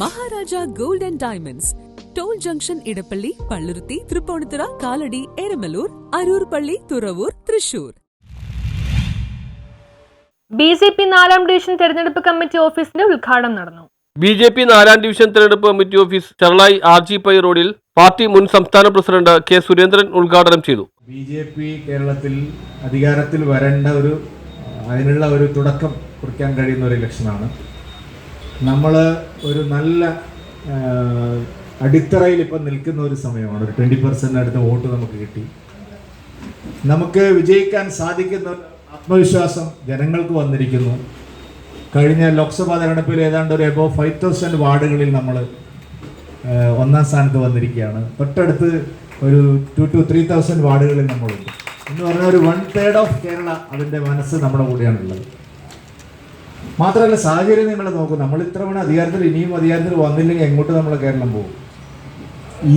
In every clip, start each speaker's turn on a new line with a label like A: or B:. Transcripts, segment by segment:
A: Maharaja gold and diamonds. Toll junction Edappally Palluruthy Thrippunithura Kalady Eramalloor Aroor പള്ളി Thuravoor Thrissur.
B: B J P നാലാം division തെരഞ്ഞെടുപ്പ് committee ഓഫീസിന്റെ ഉദ്ഘാടനം നടന്നു.
C: B J P നാലാം division തെരഞ്ഞെടുപ്പ് committee office Cheralayi R G Pai റോഡിൽ party മുൻ സംസ്ഥാന പ്രസിഡന്റ് കെ സുരേന്ദ്രൻ ഉദ്ഘാടനം ചെയ്തു.
D: ബി ജെ പി കേരളത്തിൽ അധികാരത്തിൽ വരേണ്ട ഒരു അതിനുള്ള ഒരു തുടക്കം കുറിക്കാൻ കഴിയുന്ന ഒരു ഇലക്ഷനാണ്. നമ്മൾ ഒരു നല്ല അടിത്തറയിൽ ഇപ്പം നിൽക്കുന്ന ഒരു സമയമാണ്. ഒരു ട്വന്റി പെർസെന്റ് അടുത്ത വോട്ട് നമുക്ക് കിട്ടി. നമുക്ക് വിജയിക്കാൻ സാധിക്കുന്ന ആത്മവിശ്വാസം ജനങ്ങൾക്ക് വന്നിരിക്കുന്നു. കഴിഞ്ഞ ലോക്സഭാ തെരഞ്ഞെടുപ്പിൽ ഏതാണ്ട് ഒരു എബോ ഫൈവ് തൗസൻഡ് വാർഡുകളിൽ നമ്മൾ ഒന്നാം സ്ഥാനത്ത് വന്നിരിക്കുകയാണ്. തൊട്ടടുത്ത് ഒരു ടു ടു ത്രീ തൗസൻഡ് വാർഡുകളിൽ നമ്മളുണ്ട്. എന്ന് പറഞ്ഞാൽ ഒരു വൺ തേർഡ് ഓഫ് കേരള അതിന്റെ മനസ്സ് നമ്മുടെ കൂടെയാണുള്ളത്. മാത്രമല്ല സാഹചര്യം നിങ്ങൾ നോക്കും. നമ്മൾ ഇത്ര മണി അധികാരത്തിൽ ഇനിയും അധികാരത്തിൽ വന്നില്ലെങ്കിൽ എങ്ങോട്ട് നമ്മൾ കേരളം പോകും?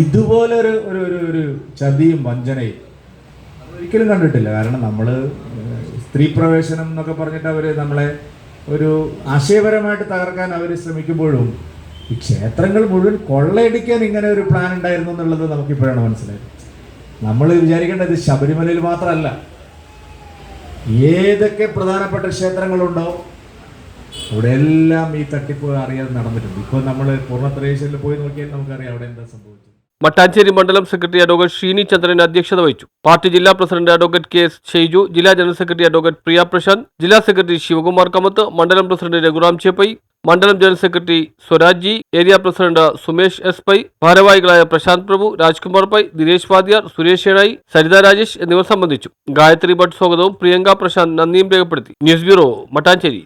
D: ഇതുപോലെ ഒരു ഒരു ഒരു ഒരു ചതിയും വഞ്ചനയും ഒരിക്കലും കണ്ടിട്ടില്ല. കാരണം നമ്മൾ സ്ത്രീ പ്രവേശനം എന്നൊക്കെ പറഞ്ഞിട്ട് അവർ നമ്മളെ ഒരു ആശയപരമായിട്ട് തകർക്കാൻ അവർ ശ്രമിക്കുമ്പോഴും ഈ ക്ഷേത്രങ്ങൾ മുഴുവൻ കൊള്ളയടിക്കാൻ ഇങ്ങനെ ഒരു പ്ലാൻ ഉണ്ടായിരുന്നു എന്നുള്ളത് നമുക്കിപ്പോഴാണ് മനസ്സിലായത്. നമ്മൾ വിചാരിക്കേണ്ടത് ശബരിമലയിൽ മാത്രമല്ല. ഏതൊക്കെ പ്രധാനപ്പെട്ട ക്ഷേത്രങ്ങളുണ്ടോ അവിടെ എല്ലാം ഈ തട്ടിപ്പ് അറിയാതെ നടന്നിട്ടുണ്ട്. ഇപ്പോൾ നമ്മൾ പ്രദേശത്തിൽ പോയി നോക്കിയാൽ നമുക്കറിയാം അവിടെ എന്താ സംഭവിച്ചത്.
C: മട്ടാഞ്ചേരി മണ്ഡലം സെക്രട്ടറി അഡ്വക്കേറ്റ് ഷീനി ചന്ദ്രൻ അധ്യക്ഷത വഹിച്ചു. പാർട്ടി ജില്ലാ president advocate K S Shaiju ജില്ലാ general secretary advocate Priya Prashanth ജില്ലാ സെക്രട്ടറി ശിവകുമാർ കമത്ത് മണ്ഡലം പ്രസിഡന്റ് രഘുറാം ചേപ്പൈ മണ്ഡലം general secretary Swaraj area president Sumesh S Pai ഭാരവാഹികളായ പ്രശാന്ത് പ്രഭു രാജ്കുമാർ പൈ ദിനേശ് വാദ്യാർ സുരേഷ് ഏണായി സരിത രാജേഷ് എന്നിവർ സംബന്ധിച്ചു. ഗായത്രി ഭട്ട് സ്വാഗതവും പ്രിയങ്ക പ്രശാന്ത് നന്ദിയും രേഖപ്പെടുത്തി. News bureau Mattancherry.